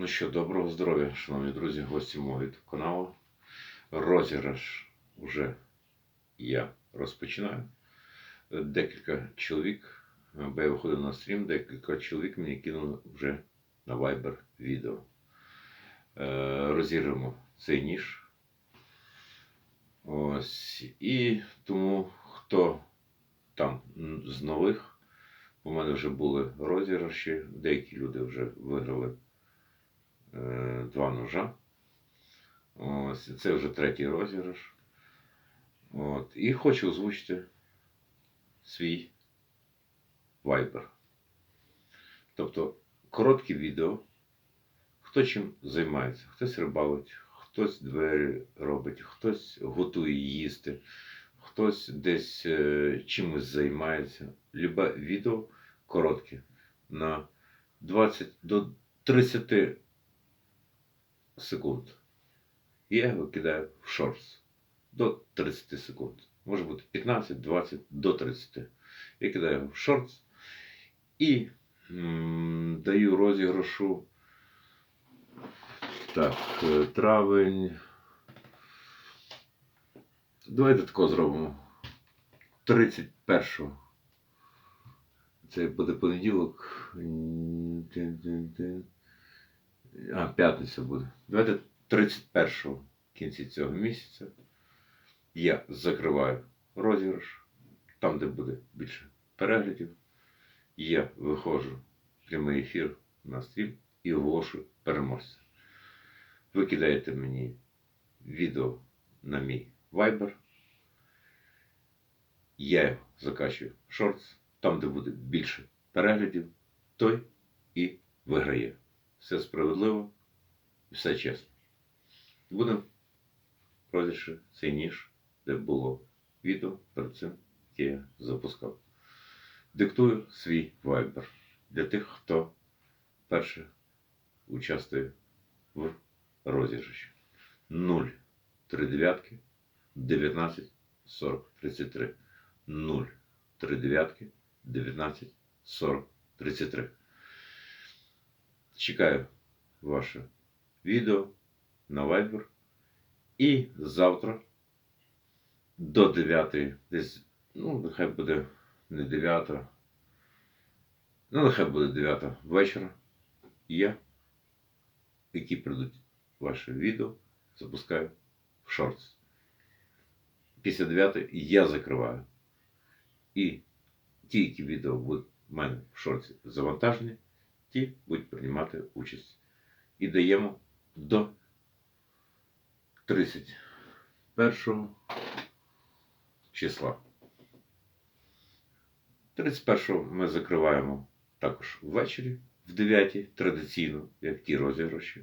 Ну що, доброго здоров'я, шановні друзі, гості мого YouTube каналу. Розіграш уже я розпочинаю. Декілька чоловік, бо я виходив на стрім, декілька чоловік мені кинули вже на Viber відео. Е, Розіграємо цей ніж. Ось. І тому хто там з нових, у мене вже були розіграші, деякі люди вже виграли два ножа. Ось, це вже третій розіграш. От, і хочу озвучити свій вайбер. Тобто короткі відео, хто чим займається, хтось рибалить, хтось двері робить, хтось готує їсти, хтось десь е, чимось займається. Любе відео коротке на 20 до 30 секунд. І я його кидаю в шортс до 30 секунд. Може бути 15, 20 до 30. Я кидаю його в шортс і даю розіграшу. Так, е, травень. Давайте такого зробимо. 31-го. Це буде понеділок. А, п'ятниця буде. Давайте 31 в кінці цього місяця я закриваю розіграш, там, де буде більше переглядів. Я виходжу в прямий ефір на стрім і оголошую переможця. Ви кидаєте мені відео на мій Viber. Я його закачую в шортс, там, де буде більше переглядів, той і виграє. Все справедливо, і все чесно. Будемо розіграші цей ніж, де було відео перед цим, яке я запускав. Диктую свій вайбер для тих, хто перше участвує в розіграші. 0 3 дев'ятки 19 40 33 0 3 дев'ятки 19 40 33. Чекаю ваше відео на Viber. І завтра до 9, десь, ну, нехай буде не 9, ну, нехай буде 9 вечора. Я, які прийдуть ваше відео, запускаю в шортс. Після 9 я закриваю. І ті, які відео будуть в мене в шорті завантажені, ті будуть приймати участь. І даємо до 31 числа. 31 ми закриваємо також ввечері в 9 традиційно, як ті розіграші.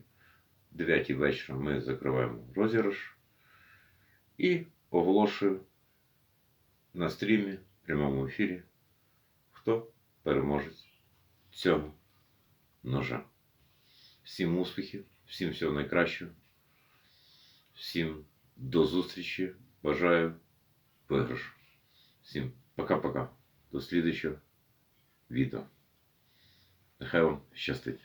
В 9 вечора ми закриваємо розіграш і оголошую на стрімі, в прямому ефірі, хто переможець цього ножа. Всім успіхів, всім всього найкращого. Всім до зустрічі. Бажаю виграшу. Всім пока-пока. До слідчого відео. Нехай вам щастить.